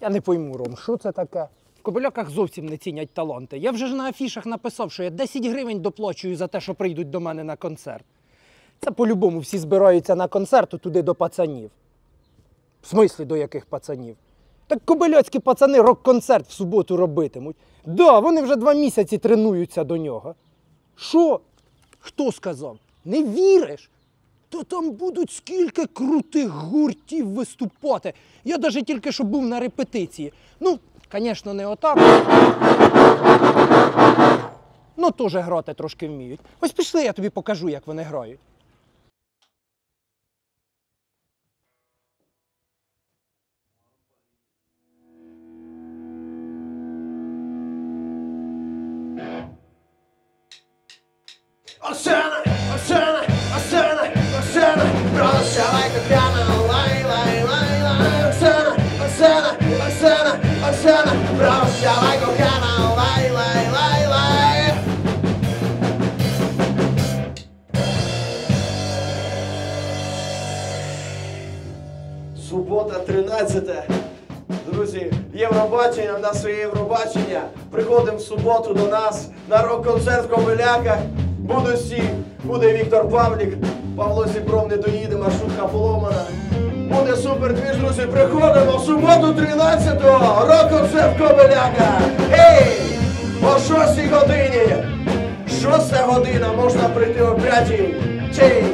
Я не пойму, Ром, що це таке? В Кобиляках зовсім не цінять таланти. Я вже ж на афішах написав, що я 10 гривень доплачую за те, що прийдуть до мене на концерт. Це по-любому всі збираються на концерт туди до пацанів. В смислі до яких пацанів? Так кобиляцькі пацани рок-концерт в суботу робитимуть. Да, вони вже два місяці тренуються до нього. Що? Хто сказав? Не віриш? Та там будуть скільки крутих гуртів виступати. Я навіть тільки що був на репетиції. Ну, звісно, не отак. Ну, теж грати трошки вміють. Ось пішли, я тобі покажу, як вони грають. Oceana, pronuncia like a piano, lay, lay, lay, lay. Oceana, oceana, oceana, oceana, pronuncia like a piano, lay, lay, lay, lay. Субота, 13. Друзі, Євробачення, в нас своє Євробачення. Приходимо в суботу до нас на рок-концерт в Ковиляках. Будуть всі, буде Віктор Павлік, Павло Сіпром не доїде, маршрутка поломана. Буде супер двіж, друзі, приходимо в суботу 13-го, рок-концерт в Кобеляка. Ей! О 6 годині! Шоста година можна прийти о 5 Чей!